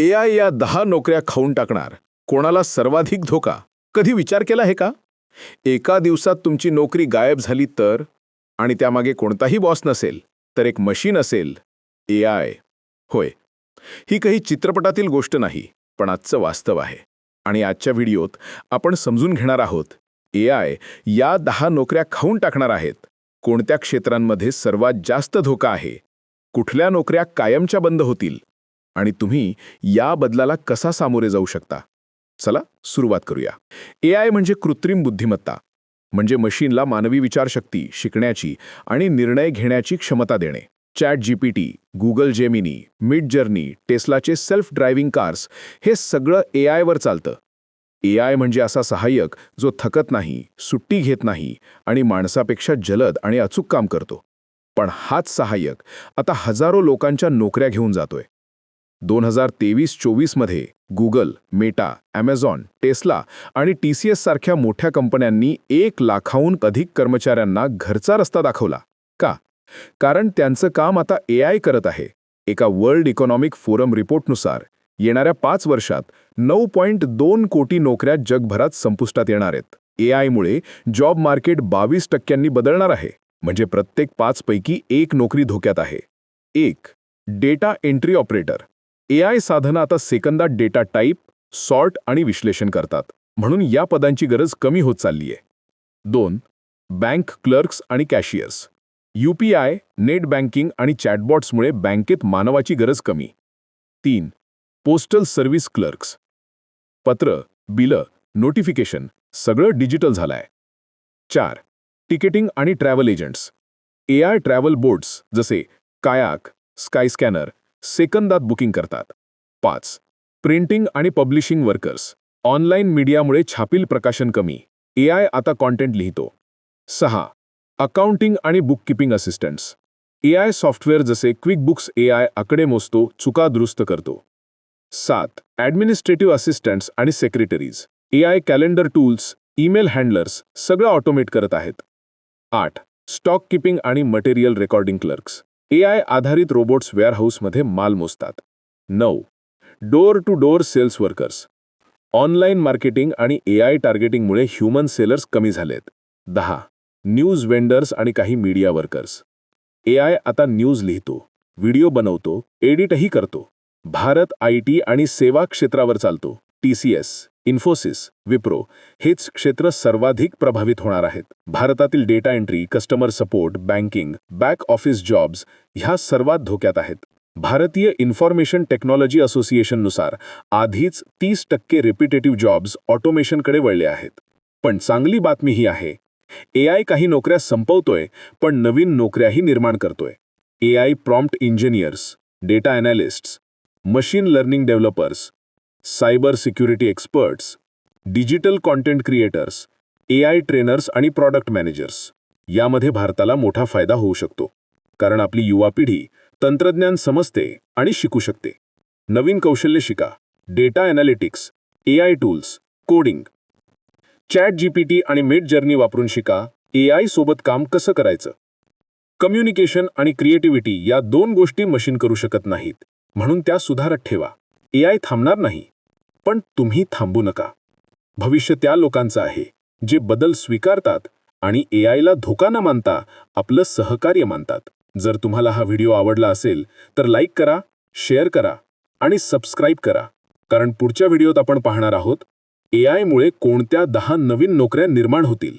ए I या दहा नोकऱ्या खाऊन टाकणार. कोणाला सर्वाधिक धोका. कधी विचार केला आहे का? एका दिवसात तुमची नोकरी गायब झाली तर? आणि त्यामागे कोणताही बॉस नसेल तर एक मशीन असेल. A I. होय. ही काही चित्रपटातील गोष्ट नाही पण आजचं वास्तव आहे. आणि आजच्या व्हिडिओत आपण समजून घेणार आहोत ए आय या दहा नोकऱ्या खाऊन टाकणार आहेत. कोणत्या क्षेत्रांमध्ये सर्वात जास्त धोका आहे? कुठल्या नोकऱ्या कायमच्या बंद होतील? आणि तुम्ही या बदलाला कसा सामोरे जाऊ शकता? चला सुरुवात करूया. ए आय म्हणजे कृत्रिम बुद्धिमत्ता. म्हणजे मशीनला मानवी विचारशक्ती शिकण्याची आणि निर्णय घेण्याची क्षमता देणे. Chat GPT Google Gemini Midjourney टेस्लाचे self driving cars हे सगळं ए आयवर चालतं. ए आय म्हणजे असा सहाय्यक जो थकत नाही सुट्टी घेत नाही आणि माणसापेक्षा जलद आणि अचूक काम करतो. पण हाच सहाय्यक आता हजारो लोकांच्या नोकऱ्या घेऊन जातोय. दोन हजार तेवीस चोवीसमध्ये गुगल मेटा ॲमेझॉन टेस्ला आणि टी सी एस सारख्या मोठ्या कंपन्यांनी एक लाखाहून अधिक कर्मचाऱ्यांना घरचा रस्ता दाखवला. का? कारण त्यांचं काम आता ए आय करत आहे. एका वर्ल्ड इकॉनॉमिक फोरम रिपोर्टनुसार येणाऱ्या पाच वर्षात नऊ पॉईंट दोन कोटी नोकऱ्या जगभरात संपुष्टात येणार आहेत. ए आयमुळे जॉब मार्केट बावीस टक्क्यांनी बदलणार आहे. म्हणजे प्रत्येक पाचपैकी एक नोकरी धोक्यात आहे. एक data entry operator. A I साधनं आता सेकंदात डेटा टाईप सॉर्ट आणि विश्लेषण करतात. म्हणून या पदांची गरज कमी होत चालली आहे दोन बँक क्लर्क्स आणि cashiers. U P I net banking आणि चॅटबॉट्समुळे बँकेत मानवाची गरज कमी. तीन पोस्टल सर्व्हिस क्लर्क्स. पत्र बिलं नोटिफिकेशन सगळं डिजिटल झालंय. चार तिकीटिंग आणि travel agents. A I travel boards जसे कायाक स्काय स्कॅनर सेकंदात बुकिंग करतात. पाच. प्रिंटिंग आणि पब्लिशिंग वर्कर्स. ऑनलाईन मीडियामुळे छापील प्रकाशन कमी. ए आय आता कॉन्टेंट लिहितो. सहा. अकाउंटिंग आणि bookkeeping assistants. A I software जसे क्विक बुक्स ए आय आकडे मोजतो चुका दुरुस्त करतो. सात. ॲडमिनिस्ट्रेटिव्ह असिस्टंट्स आणि secretaries. A I calendar tools email handlers सगळं ऑटोमेट करत आहेत. आठ. स्टॉक किपिंग आणि material recording clerks. A I आधारित रोबोट्स वेअरहाऊसमध्ये माल मोजतात. नऊ. Door to door sales workers online marketing आणि ए आय टार्गेटिंगमुळे ह्युमन सेलर्स कमी झालेत. दहा. न्यूज वेंडर्स आणि काही मीडिया वर्कर्स ए आय आता न्यूज लिहितो व्हिडिओ बनवतो एडिटही करतो. भारत आय टी आणि सेवा क्षेत्रावर चालतो T C S. Infosys Wipro हेच क्षेत्र सर्वाधिक प्रभावित होणार आहेत. भारतातील data entry customer support banking back office jobs ह्या सर्वात धोक्यात आहेत. भारतीय इन्फॉर्मेशन टेक्नॉलॉजी असोसिएशननुसार आधीच तीस टक्के रिपिटेटिव्ह जॉब्स ऑटोमेशनकडे वळले आहेत. पण चांगली बातमी ही आहे ए आय काही नोकऱ्या संपवतोय पण नवीन नोकऱ्याही निर्माण करतोय. A I prompt engineers data analysts machine learning developers cyber security experts digital content creators A I trainers आणि प्रॉडक्ट मॅनेजर्स. यामध्ये भारताला मोठा फायदा होऊ शकतो कारण आपली युवा पिढी तंत्रज्ञान समजते आणि शिकू शकते. नवीन कौशल्य शिका data analytics A I tools coding. Chat GPT आणि मेट जर्नी वापरून शिका ए आय सोबत काम कसं करायचं? कम्युनिकेशन आणि क्रिएटिव्हिटी या दोन गोष्टी मशीन करू शकत नाहीत म्हणून त्या सुधारत ठेवा. ए आय थांबणार नाही. पण तुम्ही थांबू नका. भविष्य त्या लोकांचं आहे जे बदल स्वीकारतात आणि ए आयला धोका न मानता आपलं सहकार्य मानतात. जर तुम्हाला हा व्हिडिओ आवडला असेल तर लाईक करा शेअर करा आणि सबस्क्राईब करा. कारण पुढच्या व्हिडिओत आपण पाहणार आहोत ए आयमुळे कोणत्या दहा नवीन नोकऱ्या निर्माण होतील.